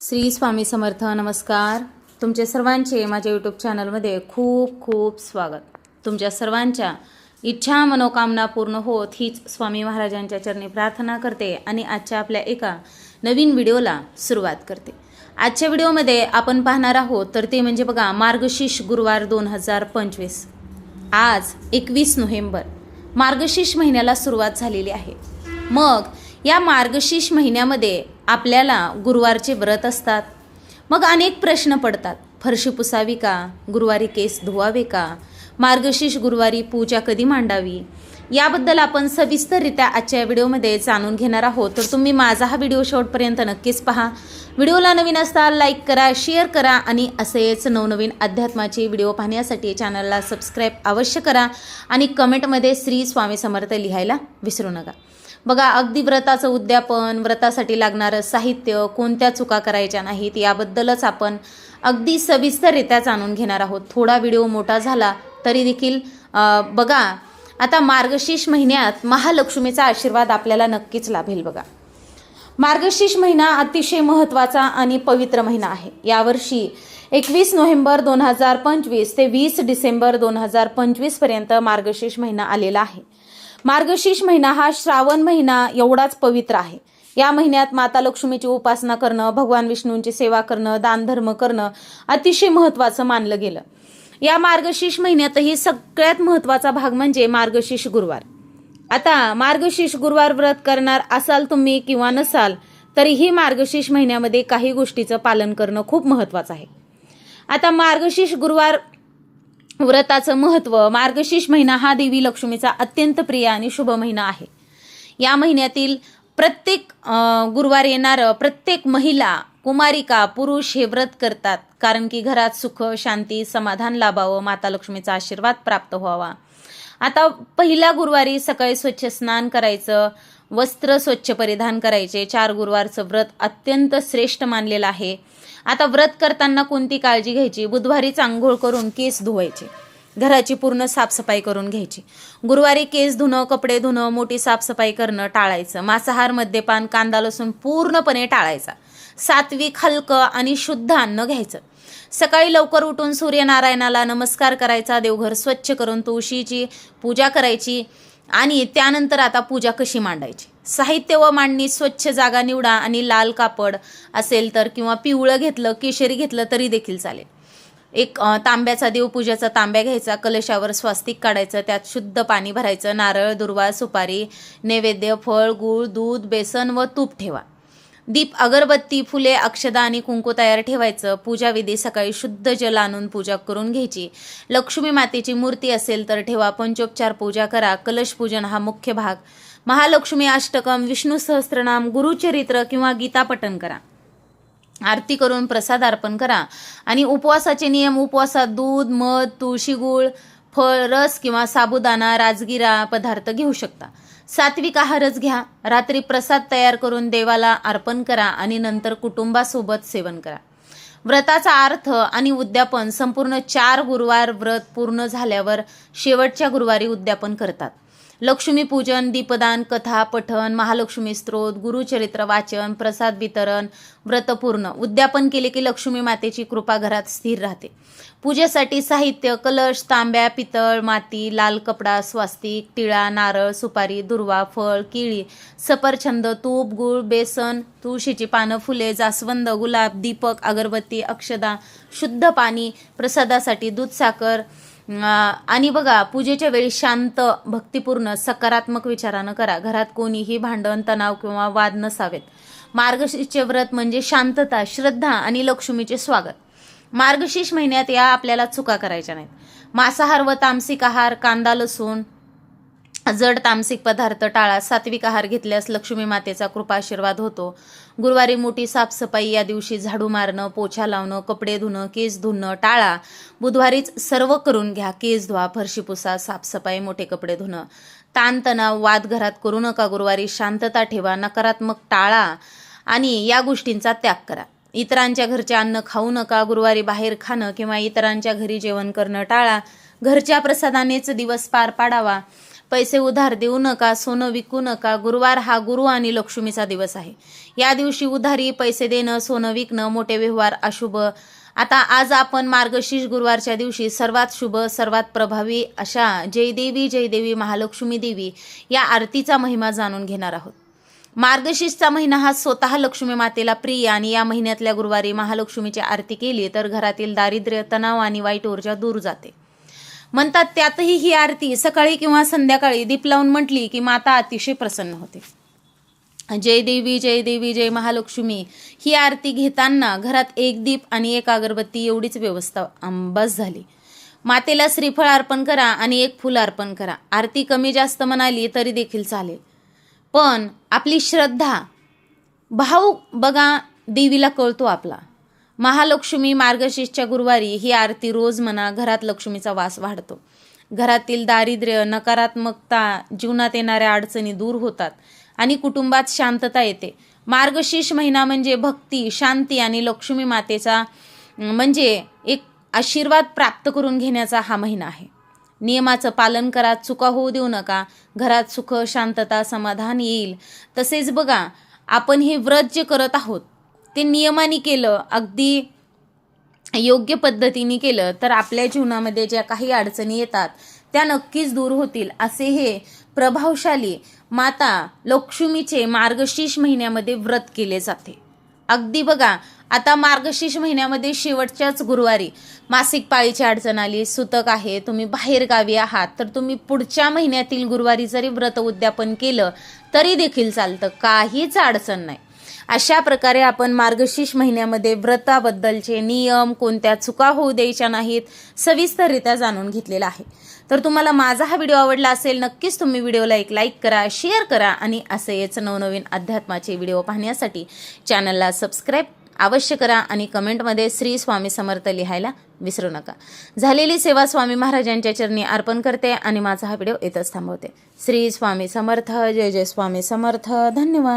श्री स्वामी समर्थ नमस्कार. तुमचे सर्वांचे माझ्या यूट्यूब चॅनलमध्ये खूप खूप स्वागत. तुमच्या सर्वांच्या इच्छा मनोकामना पूर्ण होत हीच स्वामी महाराजांच्या चरणी प्रार्थना करते आणि आजच्या आपल्या एका नवीन व्हिडिओला सुरुवात करते. आजच्या व्हिडिओमध्ये आपण पाहणार आहोत तर ते म्हणजे बघा मार्गशीर्ष गुरुवार दोन हजार पंचवीस. आज एकवीस नोव्हेंबर. मार्गशीर्ष महिन्याला सुरुवात झालेली आहे. मग या मार्गशीर्ष महिन्यामध्ये आपल्याला गुरुवारचे व्रत असतात. मग अनेक प्रश्न पडतात. फरशी पुसावी का? गुरुवारी केस धुवावे का? मार्गशीर्ष गुरुवारी पूजा कधी मांडावी? याबद्दल आपण सविस्तररित्या आजच्या व्हिडिओमध्ये जाणून घेणार आहोत. तर तुम्ही माझा हा व्हिडिओ शेवटपर्यंत नक्कीच पहा. व्हिडिओला नवीन असता लाईक करा शेअर करा आणि असेच नवनवीन अध्यात्माचे व्हिडिओ पाहण्यासाठी चॅनलला सबस्क्राईब अवश्य करा आणि कमेंटमध्ये श्री स्वामी समर्थ लिहायला विसरू नका. बघा अगदी व्रताचं उद्यापन व्रतासाठी लागणारं साहित्य कोणत्या चुका करायच्या नाहीत याबद्दलच आपण अगदी सविस्तररित्या जाणून घेणार आहोत. थोडा व्हिडिओ मोठा झाला तरी देखील बघा आता मार्गशीर्ष महिन्यात महालक्ष्मीचा आशीर्वाद आपल्याला नक्कीच लाभेल बघा. मार्गशीर्ष महिना अतिशय महत्त्वाचा आणि पवित्र महिना आहे. यावर्षी एकवीस नोव्हेंबर दोन हजार पंचवीस ते वीस डिसेंबर दोन हजार पंचवीसपर्यंत मार्गशीर्ष महिना आलेला आहे. मार्गशीर्ष महिना हा श्रावण महिना एवढाच पवित्र आहे. या महिन्यात माता लक्ष्मीची उपासना करणं भगवान विष्णूंची सेवा करणं दानधर्म करणं अतिशय महत्त्वाचं मानलं गेलं. या मार्गशीर्ष महिन्यातही सगळ्यात महत्त्वाचा भाग म्हणजे मार्गशीर्ष गुरुवार. आता मार्गशीर्ष गुरुवार व्रत करणार असाल तुम्ही किंवा नसाल तरीही मार्गशीर्ष महिन्यामध्ये काही गोष्टीचं पालन करणं खूप महत्त्वाचं आहे. आता मार्गशीर्ष गुरुवार व्रताचं महत्त्व मार्गशीर्ष महिना हा देवी लक्ष्मीचा अत्यंत प्रिय आणि शुभ महिना आहे. या महिन्यातील प्रत्येक गुरुवार येणारं प्रत्येक महिला कुमारिका पुरुष हे व्रत करतात कारण की घरात सुख शांती समाधान लाभावं माता लक्ष्मीचा आशीर्वाद प्राप्त व्हावा. आता पहिल्या गुरुवारी सकाळी स्वच्छ स्नान करायचं वस्त्र स्वच्छ परिधान करायचे चार गुरुवारचं व्रत अत्यंत श्रेष्ठ मानलेलं आहे. आता व्रत करताना कोणती काळजी घ्यायची? बुधवारीच आंघोळ करून केस धुवायचे. घराची पूर्ण साफसफाई करून घ्यायची. गुरुवारी केस धुणं कपडे धुणं मोठी साफसफाई करणं टाळायचं. मांसाहार मद्यपान कांदा लसूण पूर्णपणे टाळायचा. सात्विक हलकं आणि शुद्ध अन्न घ्यायचं. सकाळी लवकर उठून सूर्यनारायणाला नमस्कार करायचा देवघर स्वच्छ करून तुळशीची पूजा करायची आणि त्यानंतर आता पूजा कशी मांडायची? साहित्य व मांडणी स्वच्छ जागा निवडा आणि लाल कापड असेल तर किंवा पिवळं घेतलं केशरी घेतलं तरी देखील चालेल. एक तांब्याचा देवपूजेचा तांब्या घ्यायचा कलशावर स्वास्तिक काढायचं त्यात शुद्ध पाणी भरायचं नारळ दुर्वा सुपारी नैवेद्य फळ गूळ दूध बेसन व तूप ठेवा. दीप अगरबत्ती फुले अक्षदा आणि कुंकू तयार ठेवायचं. पूजाविधी सकाळी शुद्ध जल आणून पूजा करून घ्यायची. लक्ष्मी मातेची मूर्ती असेल तर ठेवा पंचोपचार पूजा करा. कलश पूजन हा मुख्य भाग. महालक्ष्मी अष्टकम विष्णू सहस्त्रनाम गुरुचरित्र किंवा गीतापठन करा. आरती करून प्रसाद अर्पण करा. आणि उपवासाचे नियम उपवासात दूध मध तुळशी गुळ फळ रस किंवा साबुदाणा राजगिरा पदार्थ घेऊ शकता. सात्विक आहारच घ्या. रात्री प्रसाद तयार करून देवाला अर्पण करा आणि नंतर कुटुंबासोबत सेवन करा. व्रताचा अर्थ आणि उद्यापन संपूर्ण चार गुरुवार व्रत पूर्ण झाल्यावर शेवटच्या गुरुवारी उद्यापन करतात. लक्ष्मीपूजन दीपदान कथा पठन महालक्ष्मी स्त्रोत गुरुचरित्र वाचन प्रसाद वितरण व्रतपूर्ण उद्यापन केले की लक्ष्मी मातेची कृपा घरात स्थिर राहते. पूजेसाठी साहित्य कलश तांब्या पितळ माती लाल कपडा स्वास्तिक टिळा नारळ सुपारी दुर्वा फळ केळी सफरछंद तूप गूळ बेसन तुळशीची पानं फुले जास्वंद गुलाब दीपक अगरबत्ती अक्षदा शुद्ध पाणी प्रसादासाठी दूध साखर आणि बघा पूजेच्या वेळी शांत भक्तिपूर्ण सकारात्मक विचारानं करा. घरात कोणीही भांडण तणाव किंवा वाद नसावेत. मार्गशीर्षचे व्रत म्हणजे शांतता श्रद्धा आणि लक्ष्मीचे स्वागत. मार्गशीर्ष महिन्यात या आपल्याला चुका करायच्या नाहीत. मांसाहार व तामसिक आहार कांदा लसूण जड तामसिक पदार्थ टाळा सात्विक आहार घेतल्यास लक्ष्मी मातेचा कृपाशीर्वाद होतो. गुरुवारी मोठी साफसफाई या दिवशी झाडू मारणं पोछा लावणं कपडे धुणं केस धुणं टाळा. बुधवारीच सर्व करून घ्या. केस धुवा फरशी पुसा साफसफाई मोठे कपडे धुणं. ताणतणाव वाद घरात करू नका. गुरुवारी शांतता ठेवा. नकारात्मक टाळा आणि या गोष्टींचा त्याग करा. इतरांच्या घरचे अन्न खाऊ नका. गुरुवारी बाहेर खाणं किंवा इतरांच्या घरी जेवण करणं टाळा. घरच्या प्रसादानेच दिवस पार पाडावा. पैसे उधार देऊ नका सोनं विकू नका. गुरुवार हा गुरु आणि लक्ष्मीचा दिवस आहे. या दिवशी उधारी पैसे देणं सोनं विकणं मोठे व्यवहार अशुभ. आता आज आपण मार्गशीर्ष गुरुवारच्या दिवशी सर्वात शुभ सर्वात प्रभावी अशा जयदेवी जयदेवी महालक्ष्मी देवी या आरतीचा महिमा जाणून घेणार आहोत. मार्गशीर्षचा महिना हा स्वतः लक्ष्मी मातेला प्रिय आणि या महिन्यातल्या गुरुवारी महालक्ष्मीची आरती केली तर घरातील दारिद्र्य तणाव आणि वाईट ऊर्जा दूर जाते. म्हणतात त्यातही ही आरती सकाळी किंवा संध्याकाळी दीप लावून म्हटली की माता अतिशय प्रसन्न होते. जय देवी जय देवी जय महालक्ष्मी. ही आरती घेताना घरात एक दीप आणि एक अगरबत्ती एवढीच व्यवस्था अंबास झाली. मातेला श्रीफळ अर्पण करा आणि एक फुल अर्पण करा. आरती कमी जास्त म्हणाली तरी देखील चालेल. पण आपली श्रद्धा भाऊ बघा देवीला कळतो आपला. महालक्ष्मी मार्गशीर्षच्या गुरुवारी ही आरती रोज म्हणा घरात लक्ष्मीचा वास वाढतो. घरातील दारिद्र्य नकारात्मकता जीवनात येणाऱ्या अडचणी दूर होतात आणि कुटुंबात शांतता येते. मार्गशीर्ष महिना म्हणजे भक्ती शांती आणि लक्ष्मी मातेचा म्हणजे एक आशीर्वाद प्राप्त करून घेण्याचा हा महिना आहे. नियमाचं पालन करा चुका होऊ देऊ नका घरात सुख शांतता समाधान येईल. तसेच बघा आपण हे व्रत जे करत आहोत ते नियमाने केलं अगदी योग्य पद्धतीने केलं तर आपल्या जीवनामध्ये ज्या काही अडचणी येतात त्या नक्कीच दूर होतील. असे हे प्रभावशाली माता लक्ष्मीचे मार्गशीर्ष महिन्यामध्ये व्रत केले जाते. अगदी बघा आता मार्गशीर्ष महिन्यामध्ये शेवटच्याच गुरुवारी मासिक पाळीची अडचण आली सुतक आहे तुम्ही बाहेरगावी आहात तर तुम्ही पुढच्या महिन्यातील गुरुवारी जरी व्रत उद्यापन केलं तरी देखील चालतं काहीच अडचण नाही. अशा प्रकारे आपण मार्गशीर्ष महिन्यामध्ये व्रताबद्दलचे नियम कोणत्या चुका होऊ द्यायच्या नाहीत सविस्तररित्या जाणून घेतलेला आहे. तर तुम्हाला माझा हा व्हिडिओ आवडला असेल नक्कीच तुम्ही व्हिडिओला एक लाईक करा शेअर करा आणि असेच नवनवीन अध्यात्माचे व्हिडिओ पाहण्यासाठी चॅनलला सबस्क्राईब अवश्य करा आणि कमेंटमध्ये श्री स्वामी समर्थ लिहायला विसरू नका. झालेली सेवा स्वामी महाराजांच्या चरणी अर्पण करते आणि माझा हा व्हिडिओ इथंच थांबवते. श्री स्वामी समर्थ जय जय स्वामी समर्थ धन्यवाद.